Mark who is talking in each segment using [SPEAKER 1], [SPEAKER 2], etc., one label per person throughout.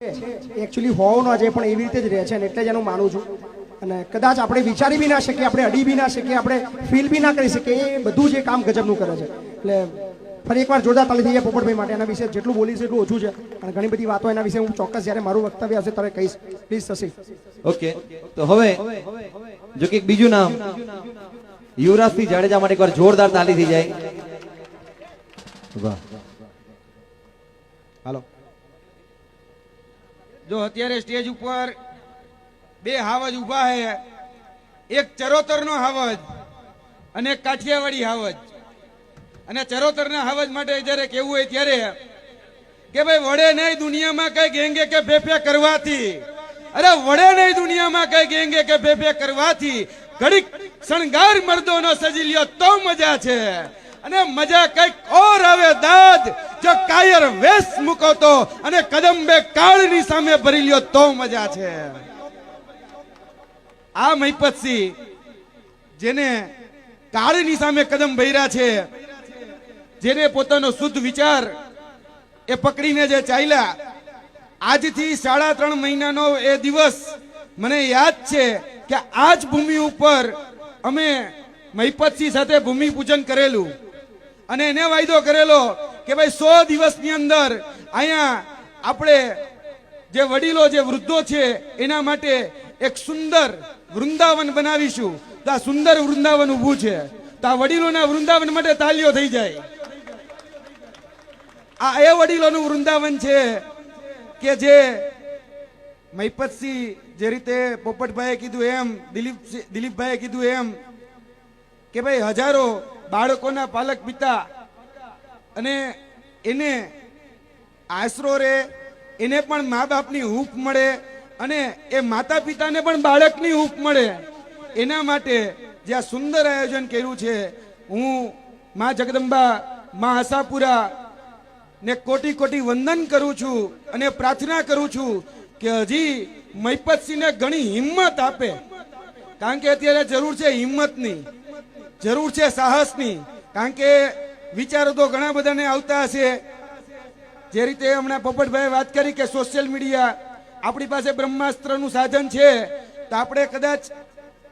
[SPEAKER 1] Actually હોવો ન જાય પણ એવી રીતે જ રહે છે અને એટલે જ એનું માનું છું. અને કદાચ આપણે વિચારી બી ના શકીએ આપણે અડી બી ના શકીએ આપણે ફીલ બી ના કરી શકીએ એ બધું જે કામ ગજબનું કરે છે. એટલે ફરી એકવાર જોરદાર તાલી થઈ જાય પોપટભાઈ માટે. એના વિશે જેટલું બોલીશ એટલું ઓછું છે. અને ઘણી બધી વાતો એના વિશે હું ચોક્કસ જ્યારે મારું વક્તવ્ય હશે ત્યારે કહીશ. પ્લીઝ શશી
[SPEAKER 2] ઓકે તો હવે જો કે બીજું નામ. યુવરાજસિંહ જાડેજા માટે એકવાર જોરદાર તાલી થઈ જાય. વાહ.
[SPEAKER 1] હાલો
[SPEAKER 3] જો અત્યારે સ્ટેજ ઉપર બે હાવજ ઊભા છે એક ચરોતરનો હાવજ અને એક કાઠિયાવાડી હાવજ. અને ચરોતરના હાવજ માટે જ્યારે કેવું હોય ત્યારે કે ભાઈ, વડે નહીં દુનિયામાં કઈ ગેંગે કે ફેફે કરવાથી. અરે, વડે નહીં દુનિયામાં કઈ ગેંગે કે ફેફે કરવાથી. ઘડીક શણગાર મર્દોનો સજી લ્યો તો મજા છે. અને મજા કંઈક ઓર આવે દાદ. જો કાયર વેશ મૂકો તો અને કદંબે કાળની સામે ભરી લ્યો તો મજા છે. આ મહિપતસિંહ, જેને કાળની સામે કદમ ભર્યા છે, જેને પોતાનો શુદ્ધ વિચાર એ પકડીને જે ચાલ્યા, આજથી સાડા ત્રણ મહિનાનો એ દિવસ મને યાદ છે કે આ જ ભૂમિ ઉપર અમે મહિપતસિંહ સાથે ભૂમિ પૂજન કરેલું. અને એને વાયદો કરેલો કે ભાઈ સો દિવસની અંદર અહીંયા આપણે જે વડીલો, જે વૃદ્ધો છે, એના માટે એક સુંદર વૃંદાવન બનાવીશું. તો આ સુંદર વૃંદાવન ઊભું છે. તો આ વડીલોના વૃંદાવન માટે તાલીઓ થઈ જાય. આ એ વડીલોનું વૃંદાવન છે કે જે મહિપતસિંહ જે રીતે પોપટભાઈએ કીધું એમ દિલીપ દિલીપભાઈએ કીધું એમ કે ભાઈ હજારો બાળકોના પાલક પિતા અને એને આશરો રે, એને પણ મા બાપની હૂંફ મળે અને એ માતા પિતાને પણ બાળકની હૂંફ મળે. એના માટે જે આ સુંદર આયોજન કર્યું છે, હું મા જગદંબા, મા આશાપુરા ને કોટી કોટી વંદન કરું છું અને પ્રાર્થના કરું છું કે હજી મહિપતસિંહને ઘણી હિંમત આપે. કારણ કે અત્યારે જરૂર છે હિંમતની. જરૂર છે સાહસની. કારણ કે વિચારો તો ઘણા બધાને આવતા હશે. જે રીતે હમણાં પોપટભાઈ વાત કરી કે સોશિયલ મીડિયા આપણી પાસે બ્રહ્માસ્ત્રનું સાધન છે, તો આપણે કદાચ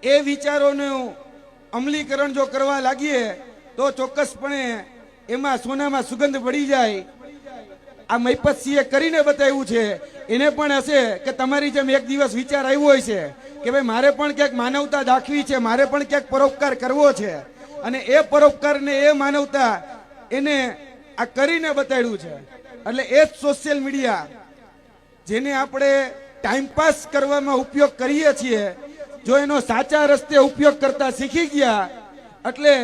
[SPEAKER 3] એ વિચારોનું અમલીકરણ જો કરવા લાગીએ, તો ચોક્કસપણે એમાં સોનામાં સુગંધ પડી જાય. આ મહિપતસિંહે કરીને બતાવ્યું છે. એને પણ હશે કે તમારી જેમ એક દિવસ વિચાર આવ્યો હોય છે કે ભાઈ મારે પણ ક્યાંક માનવતા દાખવી છે, મારે પણ ક્યાંક પરોપકાર કરવો છે. અને એ પરોપકાર ને એ માનવતા એને આ કરીને બતાડ્યું છે. એટલે એ જ સોશિયલ મીડિયા જેને આપણે ટાઈમપાસ કરવામાં ઉપયોગ કરીએ છીએ, જો એનો સાચા રસ્તે ઉપયોગ કરતા શીખી ગયા, એટલે